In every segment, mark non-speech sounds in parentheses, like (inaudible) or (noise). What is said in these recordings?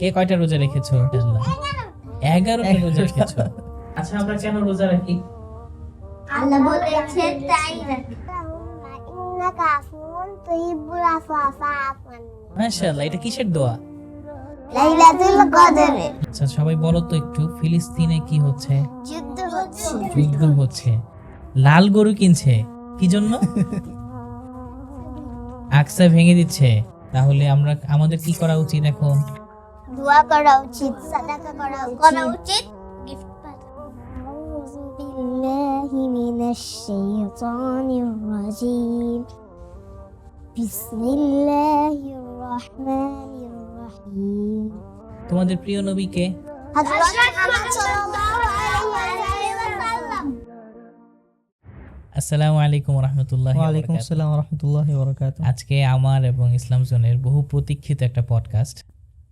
কে কয়টা রোজা রেখেছো? এগারোটা রোজা রেখেছো। আচ্ছা আমরা কেন রোজা রাখি? আল্লাহ তাই আচ্ছা, সবাই বলো তো একটু ফিলিস্তিনে কি হচ্ছে? হচ্ছে যুদ্ধ হচ্ছে। লাল গরু কিনছে। কি জন্য? আকসা ভেঙে দিচ্ছে। তাহলে আমরা আমাদের কি করা উচিত এখন? দোয়া করা উচিত সাদাকা করা উচিত করা উচিত গিফট أعوذ بالله من الشيطان الرجيم بسم الله الرحمن الرحيم তোমাদের প্রিয় নবীকে حضرت محمد صلى الله عليه وسلم আসসালামু আলাইকুম রহমতুল্লাহ ওয়ালাইকুম আসসালাম রহমতুল্লাহ বরকাত আজকে আমার এবং ইসলাম জোনের বহু প্রতীক্ষিত একটা পডকাস্ট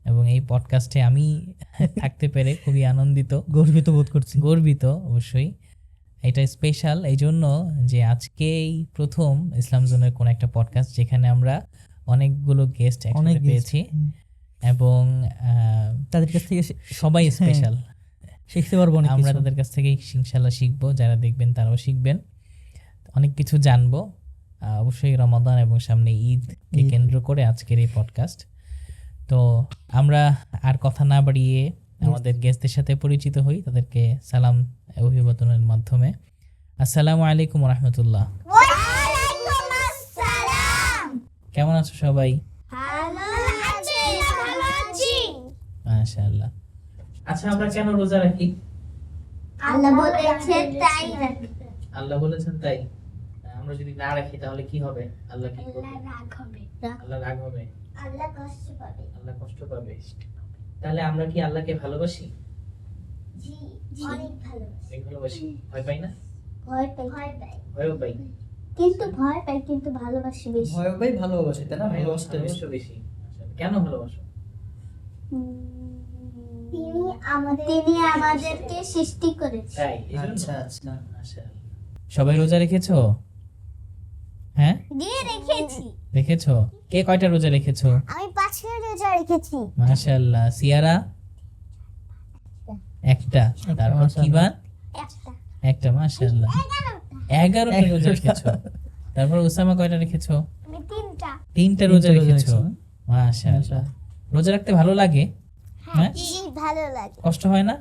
এবং এই পডকাস্টে আমি থাকতে পেরে খুবই আনন্দিত। গর্বিত বোধ করছি। গর্বিত অবশ্যই। এটা স্পেশাল এই জন্য যে আজকেই প্রথম ইসলাম জোনের কোন একটা পডকাস্ট যেখানে আমরা অনেকগুলো গেস্ট অনেক একসাথে পেয়েছি এবং তাদের কাছ থেকে সবাই স্পেশাল শিখতে পারব আমরা তাদের কাছ থেকে ইনশাল্লাহ শিখব যারা দেখবেন তারাও শিখবেন। অনেক কিছু জানব। অবশ্যই রমাদান এবং সামনে ঈদকে কেন্দ্র করে আজকের এই পডকাস্ট তো আমরা আর কথা না বাড়িয়ে আমাদের গেস্টদের সাথে পরিচিত হই। তাদেরকে সালাম অভিবাদনের মাধ্যমে। আসসালামু আলাইকুম রহমতুল্লাহ কেমন আছো সবাই? ভালো আছি ভালো আছি। মাশাআল্লাহ। আচ্ছা আমরা কেন রোজা রাখি? আল্লাহ বলেছে তাই আল্লাহ বলেছেন তাই? আমরা যদি না রাখি তাহলে কি হবে? আল্লাহ কি করবে? রাগ হবে। আল্লাহ রাগ হবে। আল্লাহ কষ্ট পাবে। আল্লাহ কষ্ট পাবে। তাহলে আমরা কি আল্লাহকে ভালোবাসি? জি অনেক ভালো অনেক ভালোবাসি। ভয় পাই না? ভয় পাই। ভয় পাই। ভয়ও পাই। কিন্তু ভয় পাই কিন্তু ভালোবাসি বেশি। ভয় পাই ভালোবাসে তাই না? ভালোবাসতে বেশি। ভালোবাসো বেশি। আচ্ছা, কেন ভালোবাসো? তিনি আমাদের তিনি আমাদেরকে সৃষ্টি করেছে। তাই আচ্ছা আচ্ছা। সবাই রোজা রেখেছো? হ্যাঁ? দিয়ে রেখেছি। রেখেছো? কে কয়টা রোজা রেখেছো? আমি পাঁচটা রোজা রেখেছি। মাশাআল্লাহ। সিয়ারা? একটা। তারপর। কিবান একটা একটা মাশাআল্লাহ। এগারোটা রোজা রেখেছো। তারপর উসামা কয়টা রেখেছো? আমি তিনটা। তিনটা রোজা রেখেছো। মাশাআল্লাহ। রোজা রাখতে ভালো লাগে? হ্যাঁ জি ভালো লাগে। কষ্ট হয় না?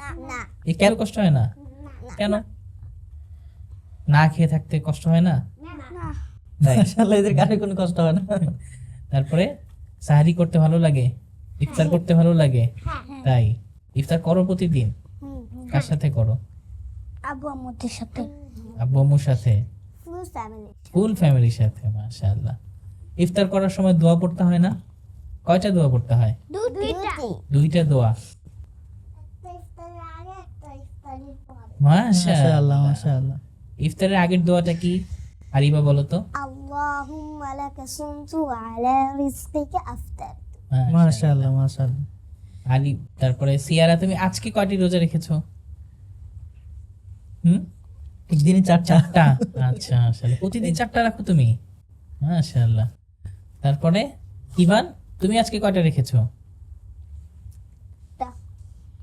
না না। এ কেন কষ্ট হয় না? কেন? না খেয়ে থাকতে কষ্ট হয় না? মাশাআল্লাহ এদের কারে কোনো কষ্ট হয় না। তারপরে সাহারি করতে ভালো লাগে ইফতার করতে ভালো লাগে তাই? ইফতার করো প্রতিদিন। কার সাথে করো? আবু আমাদের সাথে। আব্বু আম্মুর সাথে? ফুল ফ্যামিলি ফ্যামিলির সাথে মাশাআল্লাহ। ইফতার করার সময় দোয়া পড়তে হয় না? কয়টা দোয়া পড়তে হয়? দুইটা। দুইটা। দোয়া। মাশাআল্লাহ মাশাআল্লাহ। ইফতারের আগের দোয়াটা কি? হারিবা বলো তো। তারপরে সিয়ারা তুমি আজকে কয়টি রোজা রেখেছো? হুম? চারটা। আচ্ছা প্রতিদিন চারটা রাখো তুমি? মাশাআল্লাহ। তারপরে ইভান তুমি আজকে কয়টা রেখেছো?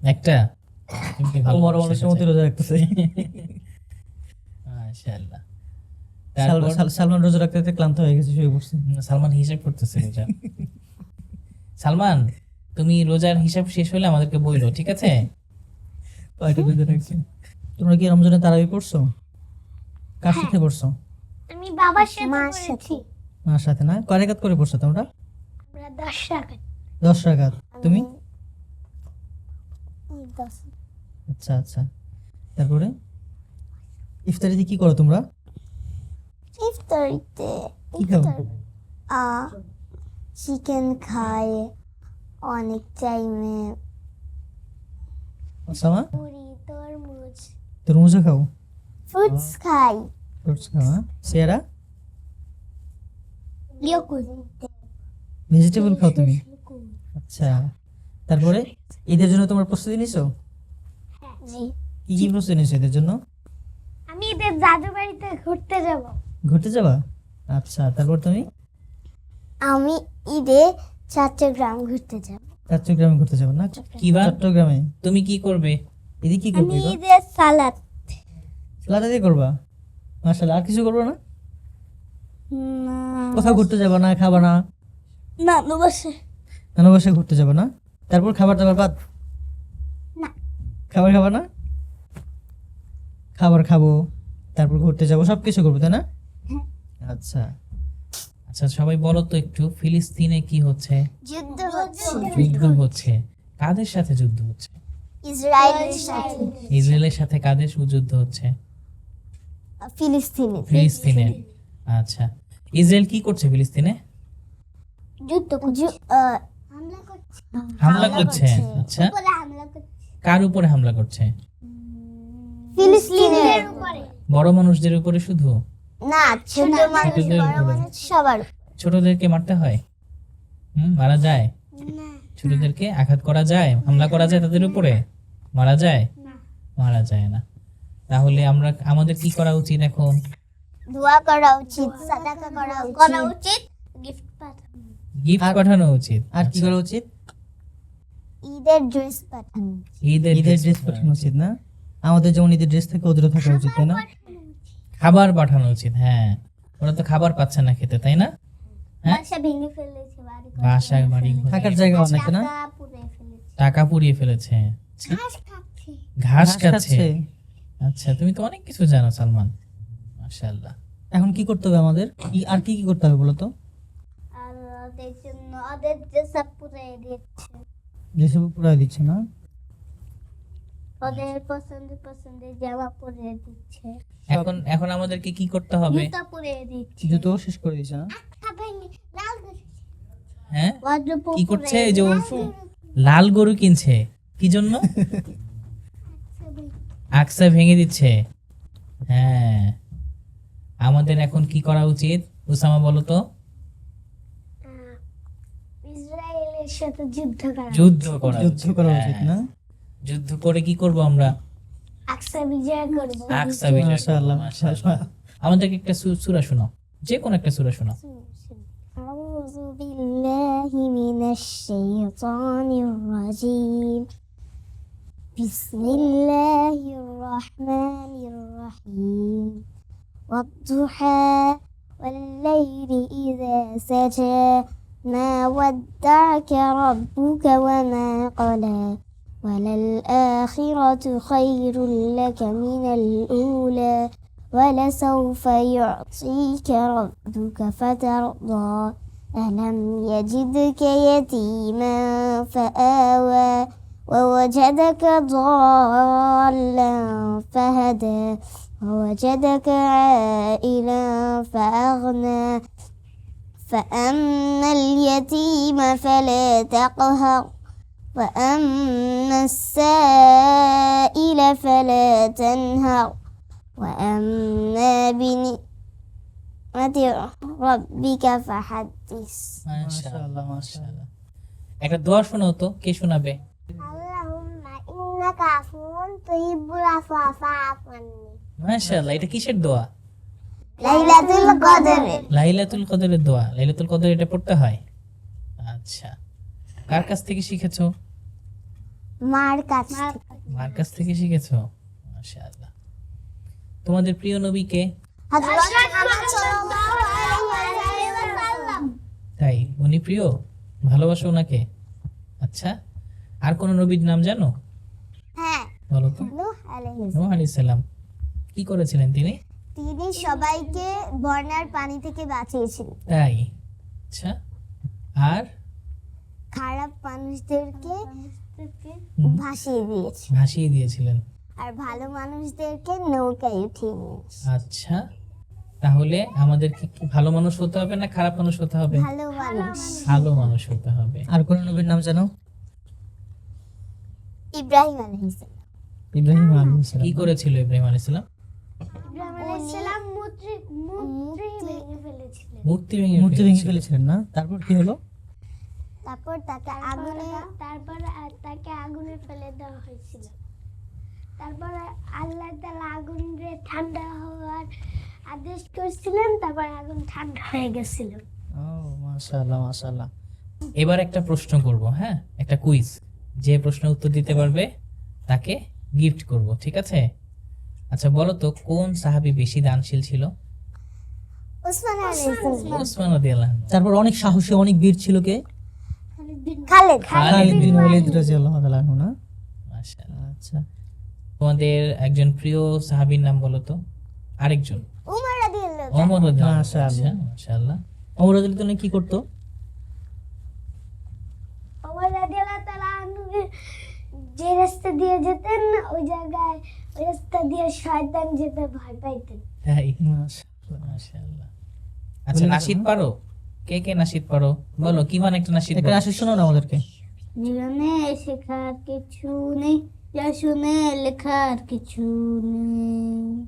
একটা। বড় মানুষের আচ্ছা। মতো রোজা রাখতেছে। মাশাআল্লাহ। সালমান রোজা রাখতে রাখতে ক্লান্ত হয়ে গেছে শুয়ে পড়ছে। সালমান হিসাব করতেছে রোজা। (laughs) সালমান তুমি রোজার হিসাব শেষ হলে আমাদেরকে বইলো ঠিক আছে? কয়টা রোজা রাখছে? তোমরা কি রমজানে তারাবি পড়ছো? কার সাথে পড়ছো? আমি বাবার সাথে মার সাথে। না? কয় রাকাত করে পড়ছো তোমরা? আমরা দশ টাকা দশ রাকাত। তুমি? আচ্ছা আচ্ছা। তারপরে? ইফতারিতে কি করো তোমরা? আ চিকেন খায় অনেক টাইমে তরমুজ খাও ফ্রুটস খাই ফ্রুটস খাও হ্যাঁ সিয়ারা লিওকুল ভেজিটেবল খাও তুমি আচ্ছা তারপরে? ঈদের জন্য তোমার প্রস্তুতি নিছো? জি। কি কি প্রস্তুতি নিছো ঈদের জন্য? আমি ঈদের দাদু বাড়িতে ঘুরতে যাব। ঘুরতে যাবা? আচ্ছা তারপর তুমি? আমি ঈদে চট্টগ্রাম ঘুরতে যাব। চট্টগ্রামে ঘুরতে যাব না? কি বার? চট্টগ্রামে। তুমি কি করবে? এদিকে কি করবে এবার? ঈদের সালাদ। সালাদ দিয়ে করবা? মাশাআল্লাহ আর কিছু করব না? না। কোথাও ঘুরতে যাব না খাবা না? না বসে। নানা বসে ঘুরতে যাব না? তারপর খাবার দাবার বাদ? না। খাবার খাবা না? খাবার খাব তারপর ঘুরতে যাব সব কিছু করব তাই না। আচ্ছা। আচ্ছা সবাই বলো তো একটু ফিলিস্তিনে কি হচ্ছে? যুদ্ধ হচ্ছে। যুদ্ধ হচ্ছে। কাদের সাথে যুদ্ধ হচ্ছে? ইসরায়েলের সাথে। ইসরায়েলের সাথে কাদের যুদ্ধ হচ্ছে? ফিলিস্তিনে ফিলিস্তিনে আচ্ছা। ইসরায়েল কি করছে ফিলিস্তিনে? যুদ্ধ হামলা করছে। হামলা করছে। আচ্ছা। কার উপরে হামলা করছে? ফিলিস্তিনের উপরে। বড় মানুষদের উপরে শুধু? না ছোট মানুষ বড় মানুষ সবার। ছোটদেরকে মারতে হয়? হুম মারা যায়? ছোটদেরকে আঘাত করা যায়? হামলা করা যায় তাদের উপরে? মারা যায়? মারা যায় না। তাহলে আমরা আমাদের কি করা উচিত এখন? দোয়া করা উচিত সাদাকা করা উচিত। করা উচিত। গিফট পাঠানো। গিফট পাঠানো উচিত। আর কি আচ্ছা, করা উচিত? ঈদের ড্রেস পাঠানো ঈদের ঈদের ড্রেস পাঠানো উচিত না? আমাদের যেমন ঈদের ড্রেস থেকে ওদেরও থাকা উচিত তাই না? খাবার পাঠানো উচিত হ্যাঁ। ওরা তো খাবার পাচ্ছে না খেতে তাই না? হ্যাঁ? বাসা ভেঙে ফেলেছে বাসা বাড়ি থাকার জায়গা অনেক না? টাকা পুড়িয়ে ফেলেছে। ঘাস খাচ্ছে। আচ্ছা তুমি তো অনেক কিছু জানো সালমান। মাশাআল্লাহ। এখন কি করতে হবে আমাদের? কি- আর কি কি করতে হবে বলো তো? ওদের জন্য ওদের যে সব দিচ্ছে। যেসব পুরা দিচ্ছে না? ওদের পছন্দের পছন্দের জামা পরে দিচ্ছে। এখন এখন আমাদেরকে কি করতে হবে? জুতা পরে দিচ্ছে। জুতো শেষ করে দিচ্ছে না? হ্যাঁ? কি করছে এই যে লাল গরু কিনছে। কি জন্য? আকসা ভেঙে দিচ্ছে। হ্যাঁ। আমাদের এখন কি করা উচিত? উসামা বলো তো। ইসরায়েলের সাথে যুদ্ধ করা যুদ্ধ করা যুদ্ধ করা হ্যাঁ। উচিত না? যুদ্ধ করে কি করব আমরা? আকসা বিজয় করবো আকসা বিজয় করব, মাশাআল্লাহ, মাশাআল্লাহ। আমাদেরকে একটা সু- সূরা শোনাও যে কোনো একটা সূরা শোনাও أعوذ بالله من الشيطان الرجيم بسم الله الرحمن الرحيم والضحى والليل إذا سجى ما ودعك ربك وما قلى وللآخرة خير لك من الأولى ولسوف يعطيك ربك فترضى. ألم يجدك يتيما فآوى ووجدك ضالا فهدى ووجدك عائلا فأغنى. فأما اليتيم فلا تقهر. وأما السائل فلا تنهر وأما بنعمة ربك فحدث মাশাআল্লাহ মাশাআল্লাহ একটা দোয়া শোনাও তো কে শোনাবে اللهم إنك عفو تحب العفو فاعف عني মাশাআল্লাহ এটা কিসের দোয়া ليلة القدر লাইলাতুল কদরের দোয়া লাইলাতুল কদর এটা পড়তে হয় আচ্ছা কার কাছ থেকে শিখেছো মার কাছ মার কাছ থেকে। শিখেছো? মাশাআল্লাহ। তোমাদের প্রিয় নবী কে? তাই উনি প্রিয়? ভালোবাসো ওনাকে? আচ্ছা আর কোন নবীর নাম জানো? হ্যাঁ বলো তো। নূহ নূহ আলাইহিস সালাম। কি করেছিলেন তিনি? তিনি সবাইকে বন্যার পানি থেকে বাঁচিয়েছিলেন। তাই আচ্ছা। আর? খারাপ মানুষদেরকে ভাসিয়ে দিয়েছে। ভাসিয়ে দিয়েছিলেন। আর ভালো মানুষদেরকে নৌকায় উঠিয়ে নিয়েছে আচ্ছা তাহলে আমাদেরকে কি ভালো মানুষ হতে হবে না খারাপ মানুষ হতে হবে? ভালো মানুষ। ভালো মানুষ হতে হবে। আর কোন নবীর নাম জানো? ইব্রাহিম আলাইহিস ইব্রাহিম আলাইহিস কি করেছিল ইব্রাহিম আলাইহিস সালাম ইব্রাহিম আলাইহিস সালাম মূর্তি মূর্তি ভেঙে ফেলেছিলেন। মূর্তি ভেঙে মূর্তি ভেঙে ফেলেছিল। ফেলেছিলেন না? তারপর কি হলো? তারপর তাকে আগুনে তারপরে তাকে আগুনে ফেলে দেওয়া হয়েছিল। তারপরে আল্লাহ তালা আগুনে ঠান্ডা হওয়ার আদেশ করছিলেন তারপর আগুন ঠান্ডা হয়ে গেছিল। ও মাশাআল্লাহ মাশাআল্লাহ। এবার একটা প্রশ্ন করব হ্যাঁ? একটা কুইজ যে প্রশ্ন উত্তর দিতে পারবে তাকে গিফট করব ঠিক আছে? আচ্ছা বলো তো কোন সাহাবি বেশি দানশীল ছিল? উসমান আলী। ওসমান রাদিয়াল্লাহু আনহু। তারপর অনেক সাহসী অনেক বীর ছিল কে? খালেদ খালিদ। বিন ওয়ালিদ রাদিয়াল্লাহু তাআলা আনহু না? মাশাআল্লাহ আচ্ছা। তোমাদের একজন প্রিয় সাহাবীর নাম বলো তো। আরেকজন। উমর রাদিয়াল্লাহু ওমর রাদিয়াল্লাহু মাশাআল্লাহ। আচ্ছা, মাশাআল্লাহ। ওমর রাদিয়াল্লাহু তাআলা কি করতো? ওমর রাদিয়াল্লাহু তাআলা আনহু যে রাস্তা দিয়ে যেতেন ওই জায়গায় ওই রাস্তা দিয়ে শয়তান যেতে ভয় পাইতেন। তাই? মাশাআল্লাহ। মাশাআল্লাহ। আচ্ছা নাশিদ পারো? কে কে নাশিদ পারো বলো কি মানে একটা নাশিদ একটা? আসলে শোনাও না আমাদেরকে। জীবনে শেখার কিছু নেই যা শুনে লেখার কিছু নেই।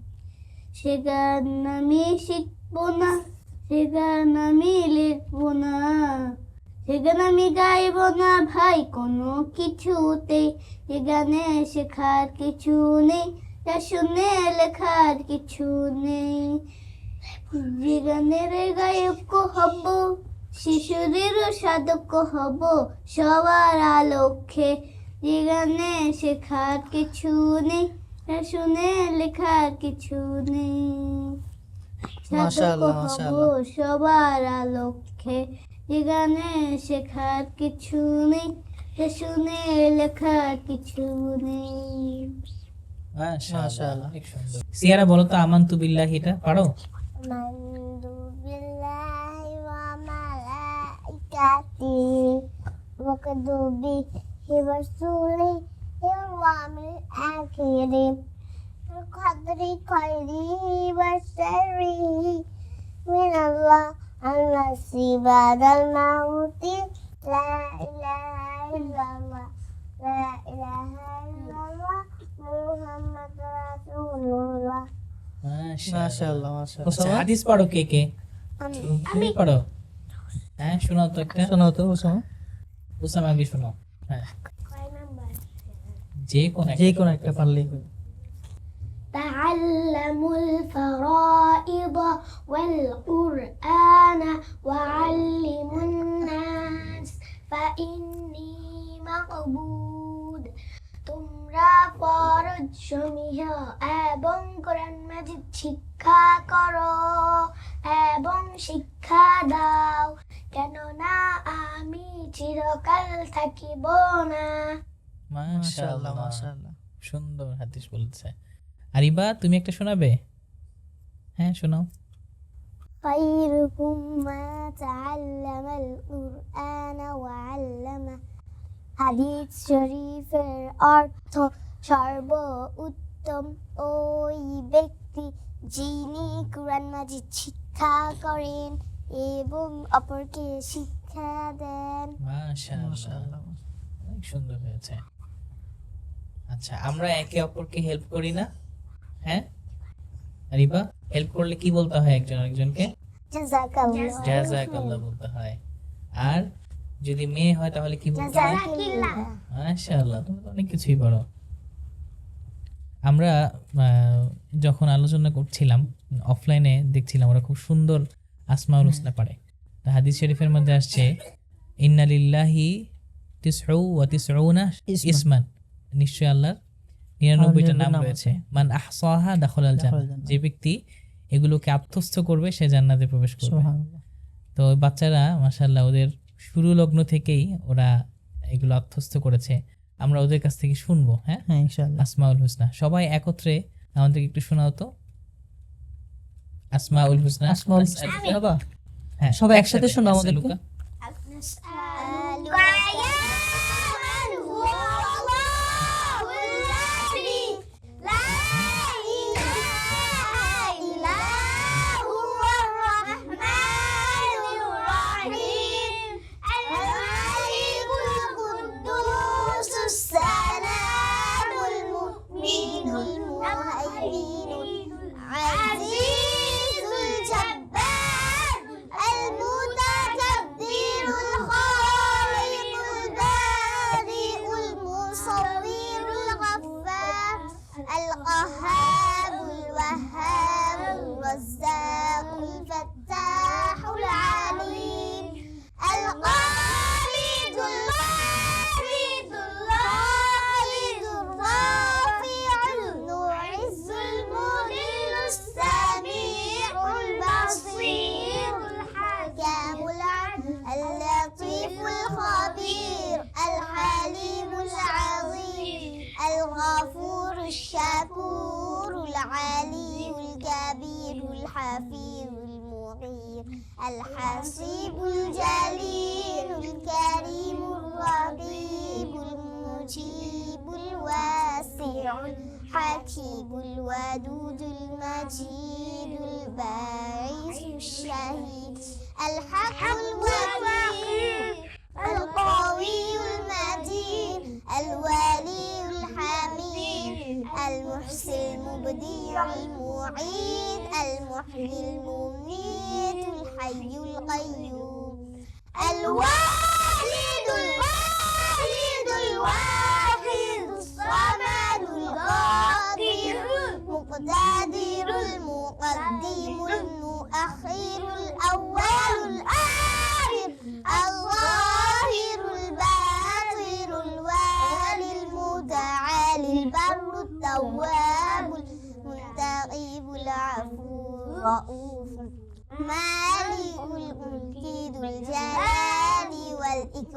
সে গান আমি শিখব না সে গান আমি লিখব না। সে গান আমি গাইবো না ভাই কোনো কিছুতে। এ গানে শেখার কিছু নেই যা শুনে লেখার কিছু নেই। যে গানের গায়ক হব শিশুদের সাধক হব সবার আলোকে। যে গানে শেখার কিছু নেই শুনে লেখার কিছু নেই। সবার আলোকে। যে গানে শেখার কিছু নেই শুনে লেখার কিছু নেই। সিয়ারা বলো তো আমান্তু বিল্লাহি এটা পারো? آمنت بالله وملائكته وكتبه ورسله واليوم الآخر القدر خيره وشره من الله النصيب بعد الموت لا إله إلا الله لا إله إلا الله محمد رسول الله মাশাআল্লাহ মাশাআল্লাহ আচ্ছা ওসামা হাদিস পারো কে কে আমি তুমি পারো হ্যাঁ শোনাও তো একটা শোনাও তো ওসামা ওসামা আগে শোনাও হ্যাঁ কয় নাম্বার যে কোন একটা যে কোনো একটা পারলেই হবে। تعلموا الفرائض والقرآن وعلموا الناس فإني مقبود তোমরা ফরজ সমূহ এবং কোরআন মাজিদ শিক্ষা করো এবং শিক্ষা দাও কেননা আমি চিরকাল থাকিব না মাশাআল্লাহ মাশাআল্লাহ মাশাআল্লাহ সুন্দর হাদিস বলছে আরিবা তুমি একটা শোনাবে হ্যাঁ শোনাও خيركم ما تعلم القرآن وعلمه হাদিস শরীফের অর্থ সর্ব উত্তম ওই ব্যক্তি যিনি কোরআন মাজিদ শিক্ষা করেন এবং অপরকে শিক্ষা দেন। সুন্দর হয়েছে। আচ্ছা আমরা একে অপরকে হেল্প করি না? হ্যাঁ? আরিবা হেল্প করলে কি বলতে হয় একজন আরেকজনকে? জাযাকাল্লাহ। বলতে হয়। আর যদি মেয়ে হয় তাহলে কি বলতে হয়? মাশাআল্লাহ তুমি অনেক কিছুই পারো আমরা যখন আলোচনা করছিলাম অফলাইনে দেখছিলাম ওরা খুব সুন্দর আসমাউল হুসনা পারে। তা হাদিস শরীফের মধ্যে আসছে ইন্নালিল্লাহি তিসউ ওয়া তিসউনা ইসমান। নিশ্চয় আল্লাহর নিরানব্বইটা নাম রয়েছে। মান আহসাহা জান্নাহ। দাখালাল যে ব্যক্তি এগুলোকে আত্মস্থ করবে সে জান্নাতে প্রবেশ করবে। তো বাচ্চারা মাসাল্লাহ ওদের শুরু লগ্ন থেকেই ওরা এগুলো আত্মস্থ করেছে। আমরা ওদের কাছ থেকে শুনব হ্যাঁ? হ্যাঁ ইনশাআল্লাহ। আসমাউল হুসনা। সবাই একত্রে আমাদেরকে একটু শোনাও তো। আসমাউল হুসনা। আসমাউল বাবা। হ্যাঁ সবাই একসাথে শোনা আমাদেরকে। was there. الحسيب الجليل الكريم الرقيب المجيب الواسع الحكيم الودود المجيد الباعث الشهيد الحق الوكيل القوي المتين الولي الحميد المحسن المبدع المعيد المحيي المميت الحي القيوم. الوالد الواحد الواحد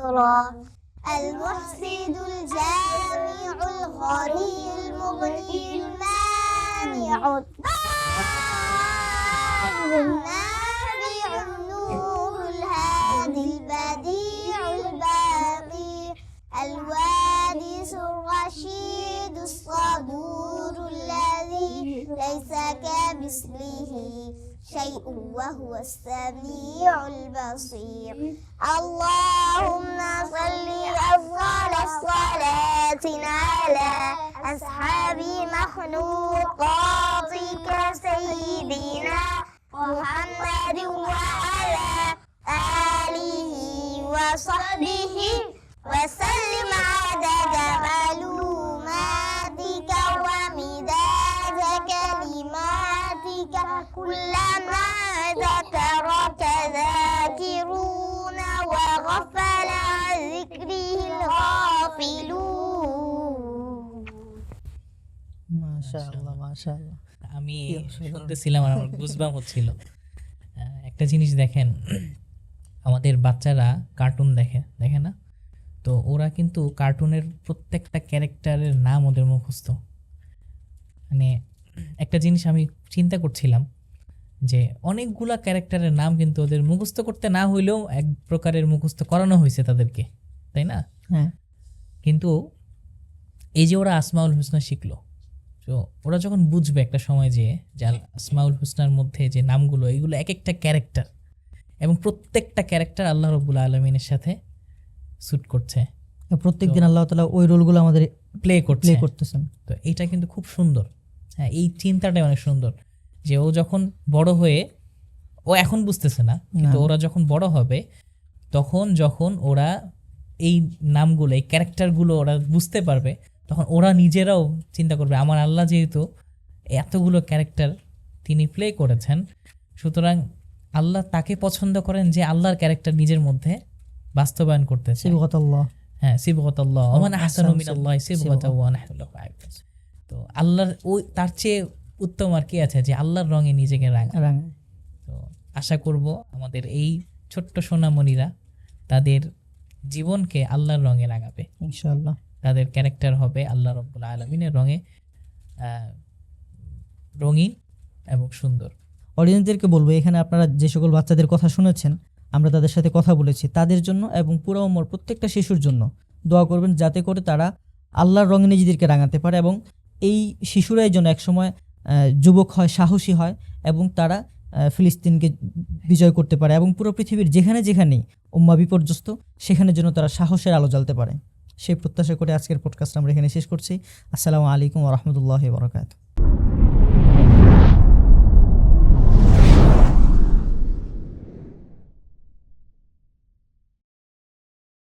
والإكرام المحسن الجامع الغني المغني المانع. الضار شيء وهو السميع البصير. اللهم صل أفضل الصلاة على أصحاب مخلوقاتك سيدنا محمد وعلى آله وصحبه وسلم. عدد মাশাআল্লাহ। আমি শুনতেছিলাম আর আমার গুজবাম হচ্ছিল। একটা জিনিস দেখেন আমাদের বাচ্চারা কার্টুন দেখে দেখে না? তো ওরা কিন্তু কার্টুনের প্রত্যেকটা ক্যারেক্টারের নাম ওদের মুখস্থ। মানে একটা জিনিস আমি চিন্তা করছিলাম যে অনেকগুলা ক্যারেক্টারের নাম কিন্তু ওদের মুখস্থ করতে না হইলেও এক প্রকারের মুখস্থ করানো হয়েছে তাদেরকে তাই না? হ্যাঁ। কিন্তু এই যে ওরা আসমাউল হোসনা শিখলো তো ওরা যখন বুঝবে একটা সময় যে যে আসমাউল হোসনার মধ্যে যে নামগুলো এগুলো এক একটা ক্যারেক্টার এবং প্রত্যেকটা ক্যারেক্টার আল্লাহ রবুল্লা আলমিনের সাথে স্যুট করছে। প্রত্যেক দিন আল্লাহ তালা ওই রোলগুলো আমাদের প্লে প্লে করছে করতেছেন। তো এটা কিন্তু খুব সুন্দর। হ্যাঁ এই চিন্তাটাই অনেক সুন্দর যে ও যখন বড় হয়ে ও এখন বুঝতেছে না। কিন্তু ওরা যখন বড় হবে তখন যখন ওরা এই নামগুলো এই ক্যারেক্টারগুলো ওরা বুঝতে পারবে তখন ওরা নিজেরাও চিন্তা করবে আমার আল্লাহ যেহেতু এতগুলো ক্যারেক্টার তিনি প্লে করেছেন সুতরাং আল্লাহ তাকে পছন্দ করেন যে আল্লাহর ক্যারেক্টার নিজের মধ্যে বাস্তবায়ন করতে হ্যাঁ ওমান আহসান মিনাল্লাহ। তো আল্লাহর ওই তার চেয়ে উত্তম আর কি আছে যে আল্লাহর রঙে নিজেকে রাঙা। তো আশা করব আমাদের এই ছোট্ট সোনামণিরা তাদের জীবনকে আল্লাহর রঙে রাঙাবে। ইনশাআল্লাহ। তাদের ক্যারেক্টার হবে আল্লাহ রব্বুল আলমিনের রঙে রঙিন এবং সুন্দর। অডিয়েন্সদেরকে বলব, এখানে আপনারা যে সকল বাচ্চাদের কথা শুনেছেন, আমরা তাদের সাথে কথা বলেছি, তাদের জন্য এবং পুরো ওমর প্রত্যেকটা শিশুর জন্য দোয়া করবেন যাতে করে তারা আল্লাহর রঙে নিজেদেরকে রাঙাতে পারে এবং এই শিশুরাই যেন একসময় যুবক হয়, সাহসী হয় এবং তারা ফিলিস্তিনকে বিজয় করতে পারে এবং পুরো পৃথিবীর যেখানে যেখানেই উম্মা বিপর্যস্ত, সেখানে যেন তারা সাহসের আলো জ্বালতে পারে। সেই প্রত্যাশা করে আজকের পডকাস্ট আমরা এখানে শেষ করছি। আসসালামু আলাইকুম রহমতুল্লাহ বরকাত